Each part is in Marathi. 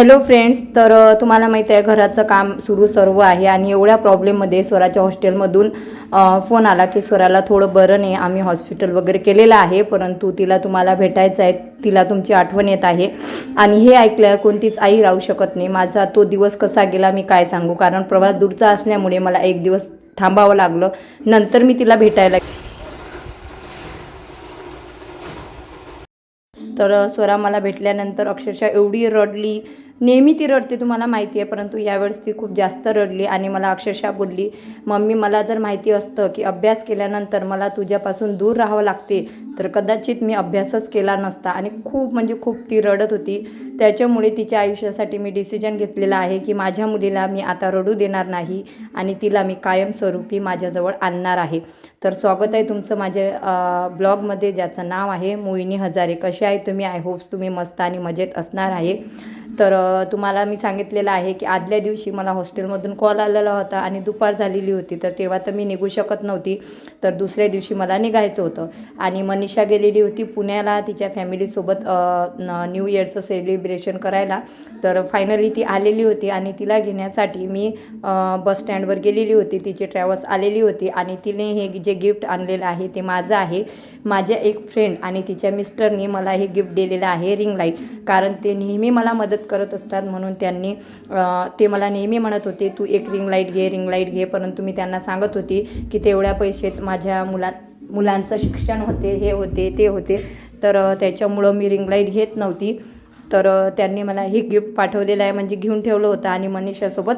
हॅलो फ्रेंड्स तर तुम्हाला माहिती आहे घराचं काम सुरू सर्व आहे आणि एवढ्या प्रॉब्लेममध्ये स्वराच्या हॉस्टेलमधून फोन आला की स्वराला थोडं बरं नाही. आम्ही हॉस्पिटल वगैरे केलेलं आहे परंतु तिला तुम्हाला भेटायचं आहे तिला तुमची आठवण येत आहे. आणि हे ऐकलं कोणतीच आई राहू शकत नाही. माझा तो दिवस कसा गेला मी काय सांगू? कारण प्रवास दूरचा असल्यामुळे मला एक दिवस थांबावं लागलं. नंतर मी तिला भेटायला तर स्वरा मला भेटल्यानंतर अक्षरशः एवढी रडली नेहमी ती रडते तुम्हाला माहिती आहे परंतु यावेळेस ती खूप जास्त रडली आणि मला अक्षरशः बोलली मम्मी मला जर माहिती असतं की अभ्यास केल्यानंतर मला तुझ्यापासून दूर राहावं लागते तर कदाचित मी अभ्यासच केला नसता. आणि खूप म्हणजे खूप ती रडत होती. त्याच्यामुळे तिच्या आयुष्यासाठी मी डिसिजन घेतलेला आहे की माझ्या मुलीला मी आता रडू देणार नाही आणि तिला मी कायमस्वरूपी माझ्याजवळ आणणार आहे. तर स्वागत आहे तुमचं माझ्या ब्लॉगमध्ये ज्याचं नाव आहे मोहिनी हजारे. कसे आहे तुम्ही? आय होप्स तुम्ही मस्त आणि मजेत असणार आहे. तर तुम्हाला मी सांगितलेलं आहे की आदल्या दिवशी मला हॉस्टेलमधून कॉल आलेला होता आणि दुपार झालेली होती. तर तेव्हा तर मी निघू शकत नव्हती. तर दुसऱ्या दिवशी मला निघायचं होतं. आणि मनीषा गेलेली होती पुण्याला तिच्या फॅमिलीसोबत न्यू इयरचं सेलिब्रेशन करायला. तर फायनली ती आलेली होती आणि तिला घेण्यासाठी मी बस स्टँडवर गेलेली होती. तिची ट्रॅव्हल्स आलेली होती आणि तिने हे जे गिफ्ट आणलेलं आहे ते माझं आहे. माझ्या एक फ्रेंड आणि तिच्या मिस्टरने मला हे गिफ्ट दिलेलं आहे रिंग लाइट कारण ते नेहमी मला मदत करत असतात म्हणून त्यांनी ते मला नेहमी म्हणत होते तू एक रिंग लाइट घे रिंग लाइट घे. परंतु मी त्यांना सांगत होती की तेवढ्या पैशात माझ्या मुला मुलांचं शिक्षण होते हे होते ते होते. तर त्याच्यामुळं मी रिंग लाइट घेत नव्हती. तर त्यांनी मला हे गिफ्ट पाठवलेलं आहे म्हणजे घेऊन ठेवलं होतं आणि मनीषासोबत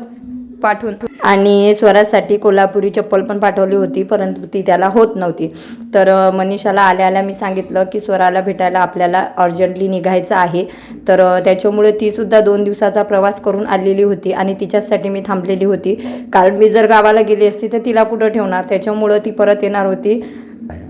पाठवून आणि स्वरासाठी कोल्हापुरी चप्पल पण पाठवली होती परंतु ती त्याला होत नव्हती. तर मनीषाला आल्या आल्या मी सांगितलं की स्वराला भेटायला आपल्याला अर्जंटली निघायचं आहे. तर त्याच्यामुळे तीसुद्धा दोन दिवसाचा प्रवास करून आलेली होती आणि तिच्याचसाठी मी थांबलेली होती. कारण मी जर गावाला गेली असती तर तिला कुठं ठेवणार? त्याच्यामुळं ती परत येणार होती.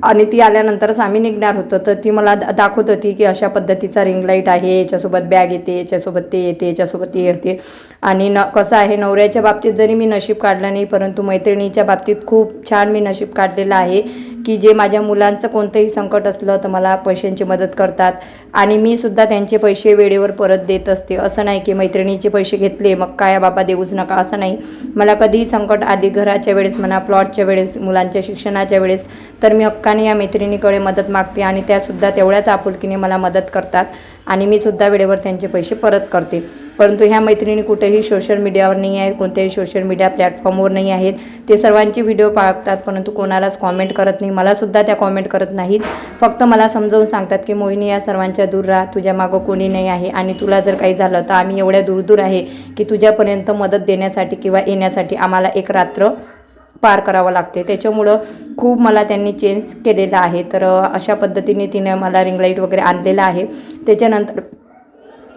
आणि ती आल्यानंतरच आम्ही निघणार होतो. तर ती मला दाखवत होती की अशा पद्धतीचा रिंग लाइट आहे याच्यासोबत बॅग येते याच्यासोबत ते येते याच्यासोबत ते येते. आणि न कसं आहे नवऱ्याच्या बाबतीत जरी मी नशीब काढलं नाही परंतु मैत्रिणीच्या बाबतीत खूप छान मी नशीब काढलेलं आहे की जे माझ्या मुलांचं कोणतंही संकट असलं तर मला पैशांची मदत करतात. आणि मी सुद्धा त्यांचे पैसे वेळेवर परत देत असते. असं नाही की मैत्रिणीचे पैसे घेतले मग काय बाबा देऊच नका असं नाही. मला कधीही संकट आधी घराच्या वेळेस म्हणा प्लॉटच्या वेळेस मुलांच्या शिक्षणाच्या वेळेस तर मी हक्काने या मैत्रिणीकडे मदत मागते आणि त्यासुद्धा तेवढ्याच आपुलकीने मला मदत करतात आणि मी सुद्धा वेळेवर त्यांचे पैसे परत करते. परंतु ह्या मैत्रिणी कुठेही सोशल मीडियावर नाही आहेत कोणत्याही सोशल मीडिया प्लॅटफॉर्मवर नाही आहेत. ते सर्वांचे व्हिडिओ पाळतात परंतु कोणालाच कॉमेंट करत नाही. मलासुद्धा त्या कॉमेंट करत नाहीत. फक्त मला समजावून सांगतात की मोहिनी या सर्वांच्या दूर राहा. तुझ्या मागं कोणी नाही आहे आणि तुला जर काही झालं तर आम्ही एवढ्या दूर दूर आहे की तुझ्यापर्यंत मदत देण्यासाठी किंवा येण्यासाठी आम्हाला एक रात्र पार करावं लागते. त्याच्यामुळं खूप मला त्यांनी चेंज केलेलं आहे. तर अशा पद्धतीने तिने मला रिंगलाईट वगैरे आणलेलं आहे. त्याच्यानंतर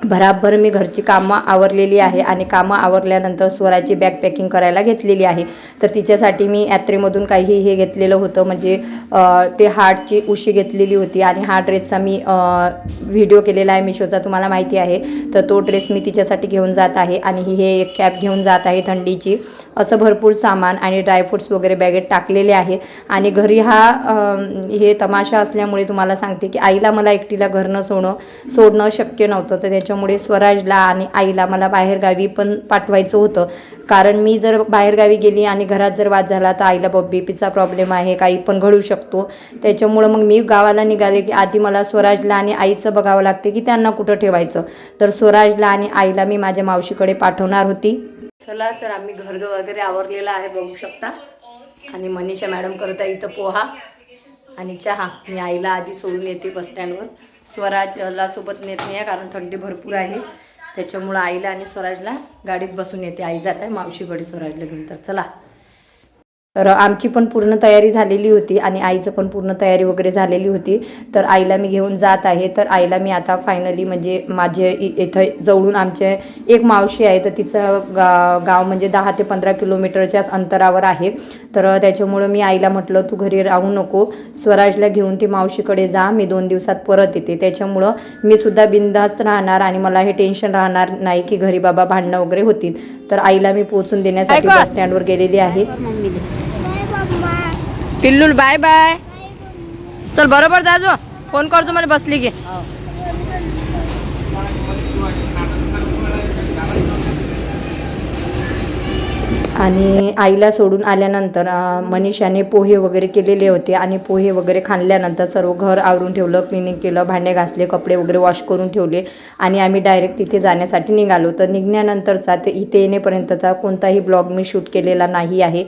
भराभर मी घरची कामं आवरलेली आहे आणि कामं आवरल्यानंतर स्वराची बॅग पॅकिंग करायला घेतलेली आहे. तर तिच्यासाठी मी यात्रेमधून काही हे घेतलेलं होतं. म्हणजे ते हार्टची उशी घेतलेली होती आणि हा ड्रेसचा मी व्हिडिओ केलेला आहे मिशोचा. तुम्हाला माहिती आहे. तर तो ड्रेस मी तिच्यासाठी घेऊन जात आहे आणि ही हे एक कॅप घेऊन जात आहे थंडीची. असं भरपूर सामान आणि ड्रायफ्रुट्स वगैरे बॅगेत टाकलेले आहे आणि घरी हा हे तमाशा असल्यामुळे तुम्हाला सांगते की आईला मला एकटीला घरनं सोडणं सोडणं शक्य नव्हतं. तर त्याच्यामुळे स्वराजला आणि आईला मला बाहेरगावी पण पाठवायचं होतं. कारण मी जर बाहेरगावी गेली आणि घरात जर वाद झाला तर आईला बी पीचा प्रॉब्लेम आहे काही पण घडू शकतो. त्याच्यामुळं मग मी गावाला निघाले की आधी मला स्वराजला आणि आईचं बघावं लागते की त्यांना कुठं ठेवायचं. तर स्वराजला आणि आईला मी माझ्या मावशीकडे पाठवणार होती. चला तर आम्ही घर वगैरे आवरलेलं आहे बघू शकता. आणि मनीषा मॅडम करत आहे इथं पोहा. आणि चहा. मी आईला आधी सोडून येते बस स्टँडवर. स्वराजला सोबत नेत नाही आहे कारण थंडी भरपूर आहे. त्याच्यामुळं आईला आणि स्वराजला गाडीत बसून येते. आई जात आहे मावशीकडे स्वराजला घेऊन. तर चला. तर आमची पण पूर्ण तयारी झालेली होती आणि आईचं पण पूर्ण तयारी वगैरे झालेली होती. तर आईला मी घेऊन जात आहे. तर आईला मी आता फायनली म्हणजे माझे इथं जवळून आमचे एक मावशी आहे. तर तिचं गा गाव म्हणजे दहा ते पंधरा किलोमीटरच्याच अंतरावर आहे. तर त्याच्यामुळं मी आईला म्हटलं तू घरी राहू नको. स्वराजला घेऊन ती मावशीकडे जा. मी दोन दिवसात परत येते. त्याच्यामुळं मी सुद्धा बिनधास्त राहणार आणि मला हे टेन्शन राहणार नाही की घरी बाबा भांडणं वगैरे होतील. तर आईला मी पोचून देण्यासाठी बस स्टँडवर गेलेली आहे. पिल्लूल बाय बाय. चल बरोबर जाजो. फोन करतो मला बसली की. हो. आणि आईला सोडून आल्यानंतर मनीषाने पोहे वगैरे केलेले होते आणि पोहे वगैरे खाल्ल्यानंतर सर्व घर आवरून ठेवलं क्लिनिंग केलं भांडे घासले कपडे वगैरे वॉश करून ठेवले आणि आम्ही डायरेक्ट तिथे जाण्यासाठी निघालो. तर निघण्यानंतरचा ते इथे येणेपर्यंतचा कोणताही ब्लॉग मी शूट केलेला नाही आहे.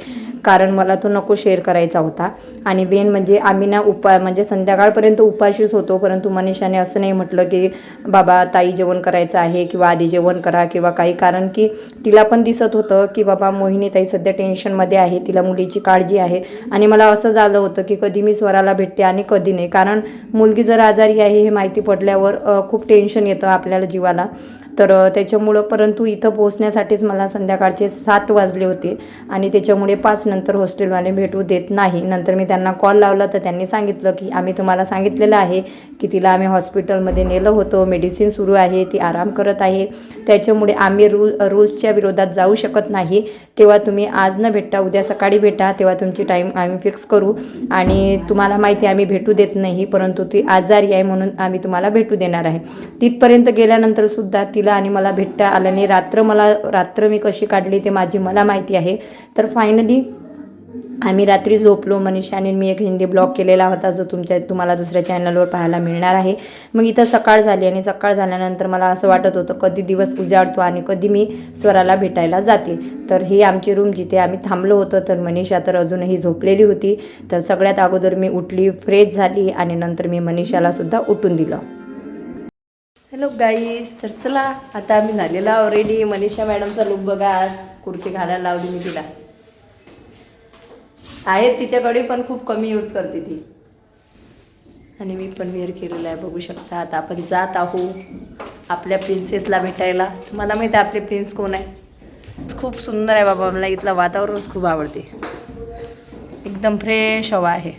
कारण मला तो नको शेअर करायचा होता. आणि मेन म्हणजे आम्ही ना उपा म्हणजे संध्याकाळपर्यंत उपाशीच होतो. परंतु मनीषाने असं नाही म्हटलं की बाबा ताई जेवण करायचं आहे किंवा आधी जेवण करा किंवा काही. कारण की तिला पण दिसत होतं की बाबा मोहिनी ताई सध्या टेन्शनमध्ये आहे तिला मुलीची काळजी आहे. आणि मला असं झालं होतं की कधी मी स्वराला भेटते आणि कधी नाही. कारण मुलगी जर आजारी आहे हे माहिती पडल्यावर खूप टेन्शन येतं आपल्याला जीवाला. तर त्याच्यामुळं परंतु इथं पोहोचण्यासाठीच मला संध्याकाळचे सात वाजले होते आणि त्याच्यामुळे पाच नंतर हॉस्टेलवाले भेटू देत नाही. नंतर मी त्यांना कॉल लावला तर त्यांनी सांगितलं की आम्ही तुम्हाला सांगितलेलं आहे की तिला आम्ही हॉस्पिटलमध्ये नेलं होतं मेडिसिन सुरू आहे ती आराम करत आहे. त्याच्यामुळे आम्ही रूल रूल्सच्या विरोधात जाऊ शकत नाही. तेव्हा तुम्ही आज न भेटता उद्या सकाळी भेटा तेव्हा तुमची टाईम आम्ही फिक्स करू आणि तुम्हाला माहिती आम्ही भेटू देत नाही परंतु ती आजारी आहे म्हणून आम्ही तुम्हाला भेटू देणार आहे. तिथपर्यंत गेल्यानंतर सुद्धा तिला आणि मला भेटता आलं नाही. रात्र मला रात्र मी कशी काढली ते माझी मला माहिती आहे. तर फायनली आम्ही रात्री झोपलो. मनीषाने मी एक हिंदी ब्लॉग केलेला होता जो तुमच्या तुम्हाला दुसऱ्या चॅनलवर पाहायला मिळणार आहे. मग इथं सकाळ झाली आणि सकाळ झाल्यानंतर मला असं वाटत होतं कधी दिवस उजाडतो आणि कधी मी स्वराला भेटायला जाते. तर ही आमची रूम जिथे आम्ही थांबलो होतो तर मनीषा तर अजूनही झोपलेली होती. तर सगळ्यात अगोदर मी उठली फ्रेश झाली आणि नंतर मी मनीषालासुद्धा उठून दिलं. हॅलो गाईज तर चला आता आम्ही झालेला ऑलरेडी मनीषा मॅडमचा लुक बघा. आज कुर्ती घालायला लावली मी तिला. आहे तिच्याकडे पण खूप कमी यूज करते ती. आणि मी पण वेअर केलेला आहे. बघू शकता. आता आपण जात आहो आपल्या प्रिन्सेसला भेटायला. तुम्हाला माहिती आहे आपले प्रिन्स कोण आहे? खूप सुंदर आहे बाबा. मला इथलं वातावरणच खूप आवडते. एकदम फ्रेश हवा आहे.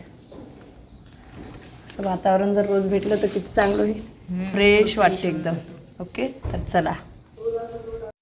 असं वातावरण जर रोज भेटलं तर किती चांगलं होईल. फ्रेश वाटते एकदम. ओके? तर चला.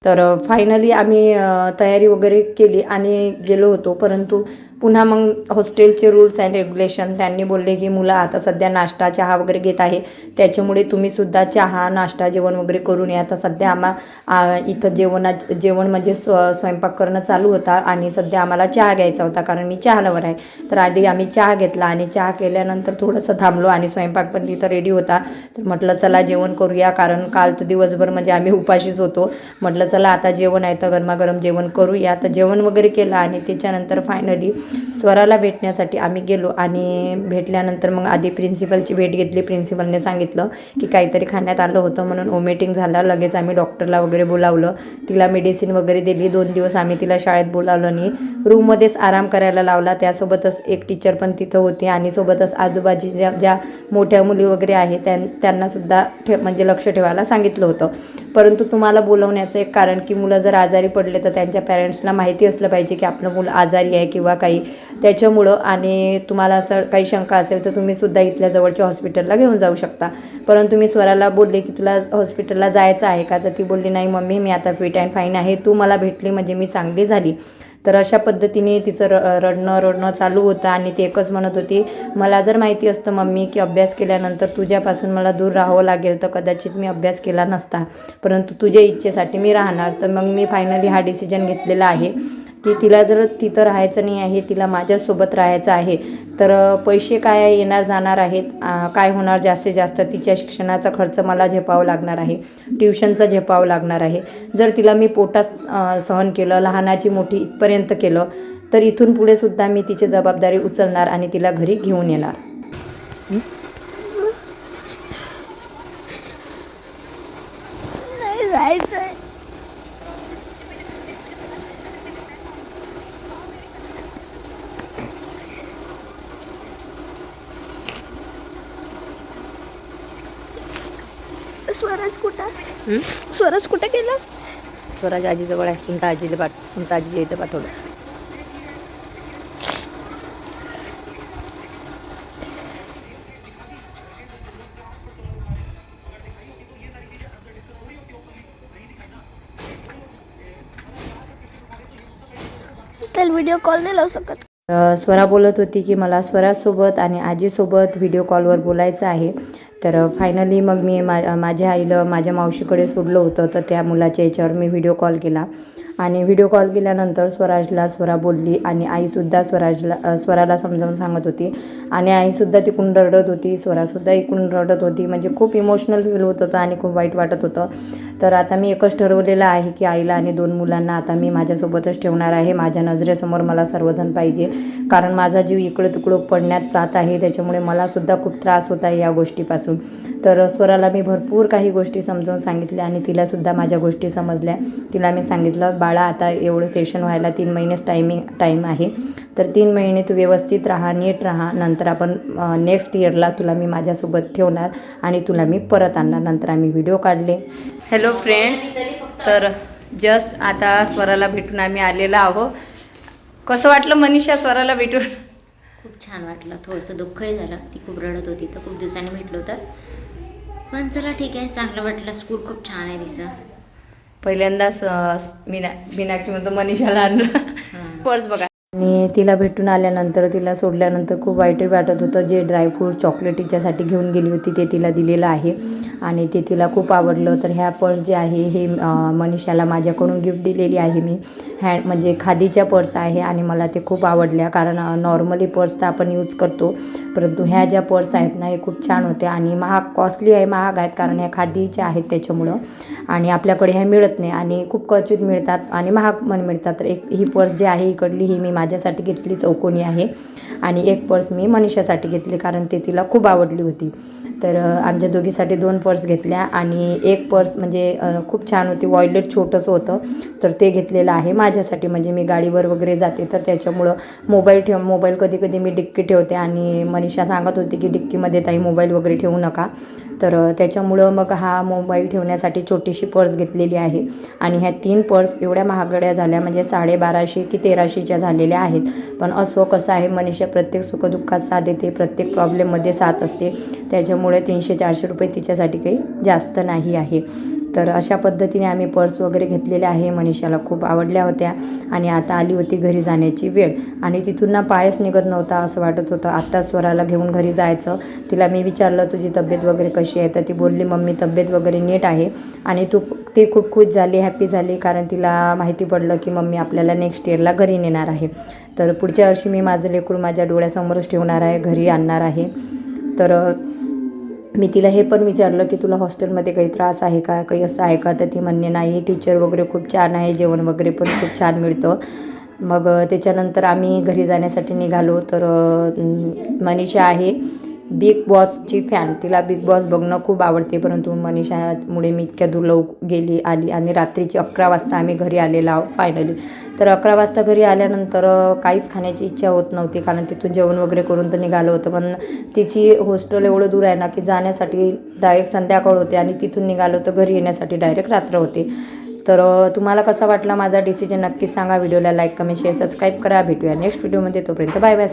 तर फायनली आम्ही तयारी वगैरे केली आणि गेलो होतो परंतु पुन्हा मग हॉस्टेलचे रूल्स अँड रेग्युलेशन त्यांनी बोलले की मुलं आता सध्या नाश्ता चहा वगैरे घेत आहे. त्याच्यामुळे तुम्ही सुद्धा चहा नाश्ता जेवण वगैरे करून या. आता सध्या आम्हा इथं जेवणा जेवण म्हणजे स्व स्वयंपाक करणं चालू होता आणि सध्या आम्हाला चहा घ्यायचा होता कारण मी चहालावर आहे. तर आधी आम्ही चहा घेतला आणि चहा केल्यानंतर थोडंसं थांबलो आणि स्वयंपाक पण तिथं रेडी होता. तर म्हटलं चला जेवण करूया कारण काल तर दिवसभर म्हणजे आम्ही उपाशीच होतो. म्हटलं चला आता जेवण आहे तर गरमागरम जेवण करूया. तर जेवण वगैरे केलं आणि त्याच्यानंतर फायनली स्वराला भेटण्यासाठी आम्ही गेलो आणि भेटल्यानंतर मग आधी प्रिन्सिपलची भेट घेतली. प्रिन्सिपलने सांगितलं की काहीतरी खाण्यात आलं होतं म्हणून ओमेटिंग झालं. लगेच आम्ही डॉक्टरला वगैरे बोलावलं. तिला मेडिसिन वगैरे दिली. दोन दिवस आम्ही तिला शाळेत बोलावलं नाही रूममध्येच आराम करायला लावला. त्यासोबतच एक टीचर पण तिथं होती आणि सोबतच आजूबाजूच्या ज्या मोठ्या मुली वगैरे आहेत त्यां त्यांनासुद्धा ठे म्हणजे लक्ष ठेवायला सांगितलं होतं. परंतु तुम्हाला बोलवण्याचं एक कारण की मुलं जर आजारी पडले तर त्यांच्या पॅरेंट्सला माहिती असलं पाहिजे की आपलं मुलं आजारी आहे किंवा काही त्याच्यामुळं आणि तुम्हाला असं काही शंका असेल तर तुम्ही सुद्धा इथल्या जवळच्या हॉस्पिटलला घेऊन जाऊ शकता. परंतु मी स्वराला बोलले की तुला हॉस्पिटलला जायचं आहे का? तर ती बोलली नाही मम्मी मी आता फिट अँड फाईन आहे. तू मला भेटली म्हणजे मी चांगली झाली. तर अशा पद्धतीने तिचं र रडणं रडणं चालू होतं आणि ती एकच म्हणत होती मला जर माहिती असतं मम्मी की अभ्यास केल्यानंतर तुझ्यापासून मला दूर राहावं लागेल तर कदाचित मी अभ्यास केला नसता. परंतु तुझ्या इच्छेसाठी मी राहणार. तर मग मी फायनली हा डिसिजन घेतलेला आहे. की तिला जर तिथं राहायचं नाही आहे तिला माझ्यासोबत राहायचं आहे तर पैसे काय येणार जाणार आहेत? काय होणार जास्तीत जास्त? तिच्या शिक्षणाचा खर्च मला झेपावं लागणार आहे ट्युशनचा झेपावं लागणार आहे. जर तिला मी पोटात सहन केलं लहानाची मोठी इथपर्यंत केलं तर इथून पुढे सुद्धा मी तिची जबाबदारी उचलणार आणि तिला घरी घेऊन येणार. जायचं जायचंय स्वराज कुठं स्वराज कुठे गेला? स्वराज आजीजवळ आहे सुनता आजीला पाठ सुनता आजीच्या इथं पाठवलं. त्याला व्हिडिओ कॉल नाही लावू शकत. स्वरा बोलत होती की मला स्वरासोबत आणि आजीसोबत व्हिडिओ कॉलवर बोलायचं आहे. तर फायनली मग मी मा माझ्या आईला माझ्या मावशीकडे सोडलं होतं. तर त्या मुलाच्या याच्यावर मी व्हिडिओ कॉल केला. आणि व्हिडिओ कॉल केल्यानंतर स्वराजला स्वरा बोलली आणि आईसुद्धा स्वराजला स्वराला समजावून सांगत होती. आणि आईसुद्धा तिकडून रडत होती. स्वरासुद्धा इकडून रडत होती. म्हणजे खूप इमोशनल फील होत होतं आणि खूप वाईट वाटत होतं. तर आता मी एकच ठरवलेलं आहे की आईला आणि दोन मुलांना आता मी माझ्यासोबतच ठेवणार आहे. माझ्या नजरेसमोर मला सर्वजण पाहिजे. कारण माझा जीव इकडं तिकडं पडण्यात जात आहे. त्याच्यामुळे मलासुद्धा खूप त्रास होत आहे या गोष्टीपासून. तर स्वराला मी भरपूर काही गोष्टी समजावून सांगितल्या आणि तिलासुद्धा माझ्या गोष्टी समजल्या. तिला मी सांगितलं बाळा आता एवढं सेशन व्हायला तीन महिनेच टायमिंग टाईम आहे. तर तीन महिने तू व्यवस्थित राहा नीट राहा. नंतर आपण नेक्स्ट इयरला तुला मी माझ्यासोबत ठेवणार आणि तुला मी परत आणणार. नंतर आम्ही व्हिडिओ काढले. हॅलो फ्रेंड्स तर जस्ट आता स्वराला भेटून आम्ही आलेलो आहो कसं वाटलं मनीषा स्वराला भेटून? खूप छान वाटलं. थोडंसं दुःखही झालं. ती खूप रडत होती. तर खूप दिवसांनी भेटलो तर. पण चला ठीक आहे. चांगलं वाटलं. स्कूल खूप छान आहे तिचं. पहिल्यांदाच मीना मीनाक्षी म्हणतो मनीषाला आणलं. पर्स बघा. आणि तिला भेटून आल्यानंतर तिला सोडल्यानंतर खूप वाईटही वाटत होतं. जे ड्रायफ्रूट चॉकलेट तिच्यासाठी घेऊन गेली होती ते तिला दिलेलं आहे. आणि ते तिला खूप आवडलं. तर ह्या पर्स जे आहे हे मनीषाला माझ्याकडून गिफ्ट दिलेली आहे मी. हँड म्हणजे खादीच्या पर्स आहे आणि मला ते खूप आवडल्या. कारण नॉर्मली पर्स तर आपण यूज करतो. परंतु ह्या ज्या पर्स आहेत ना हे खूप छान होत्या आणि महाग कॉस्टली आहे महाग आहेत. कारण ह्या खादीच्या आहेत त्याच्यामुळं. आणि आपल्याकडे ह्या मिळत नाही. आणि खूप क्वचित मिळतात. आणि महाग पण मिळतात. तर एक ही पर्स जी आहे इकडली ही मी माझ्यासाठी घेतली चौकोनी आहे. आणि एक पर्स मी मनीषासाठी घेतली कारण ते तिला खूप आवडली होती. तर आमच्या दोघीसाठी दोन पर्स घेतल्या आणि एक पर्स म्हणजे खूप छान होती. वॉयलेट छोटंसं होतं तर ते घेतलेलं आहे माझ्यासाठी. म्हणजे मी गाडीवर वगैरे जाते तर त्याच्यामुळं मोबाईल ठेव मोबाईल कधी कधी मी डिक्की ठेवते आणि मनीषा सांगत होती की डिक्कीमध्ये ताई मोबाईल वगैरे ठेवू नका. तर त्याच्यामुळं मग हा मोबाईल ठेवण्यासाठी छोटीशी पर्स घेतलेली आहे. आणि ह्या तीन पर्स एवढ्या महागड्या झाल्या म्हणजे साडेबाराशे की तेराशेच्या झालेल्या आहेत. पण असो कसं आहे मनीषा प्रत्येक सुखदुःखात साथ देते प्रत्येक प्रॉब्लेममध्ये साथ असते. त्याच्यामुळे तीनशे चारशे रुपये तिच्यासाठी काही जास्त नाही आहे. तर अशा पद्धतीने आम्ही पर्स वगैरे घेतलेल्या आहे. मनीषाला खूप आवडल्या होत्या आणि आता आली होती घरी जाण्याची वेळ. आणि तिथून ना पायच निघत नव्हता असं वाटत होतं. आत्ता स्वराला घेऊन घरी जायचं. तिला मी विचारलं तुझी तब्येत वगैरे कशी आहे? तर ती बोलली मम्मी तब्येत वगैरे नीट आहे. आणि तू ती खूप खुश झाली हॅपी झाली कारण तिला माहिती पडलं की मम्मी आपल्याला नेक्स्ट इयरला घरी नेणार आहे. तर पुढच्या वर्षी मी माझं लेकरू माझ्या डोळ्यासमोरच ठेवणार आहे घरी आणणार आहे. तर मी तिला हे पण विचारलं की तुला हॉस्टेलमध्ये काही त्रास आहे का? काही असं आहे का? तर ती म्हणणे नाही टीचर वगैरे खूप छान आहे जेवण वगैरे पण खूप छान मिळतं. मग त्याच्यानंतर आम्ही घरी जाण्यासाठी निघालो. तर मनीषा आहे. बिग बॉसची फॅन तिला बिग बॉस बघणं खूप आवडते परंतु मनीषामुळे मी इतक्या दूर लव गेली आली आणि रात्रीची अकरा वाजता आम्ही घरी आलेलो आहोत फायनली तर अकरा वाजता घरी आल्यानंतर काहीच खाण्याची इच्छा होत नव्हती कारण तिथून जेवण वगैरे करून तर निघालं होतं पण तिची हॉस्टेल एवढं दूर आहे ना की जाण्यासाठी डायरेक्ट संध्याकाळ होते आणि तिथून निघालो तर घरी येण्यासाठी डायरेक्ट रात्र होते. तर तुम्हाला कसा वाटला माझा डिसिजन नक्की सांगा व्हिडिओला लाईक कमेंट शेअर सबस्क्राईब करा. भेटूया नेक्स्ट व्हिडिओमध्ये तोपर्यंत बाय बाय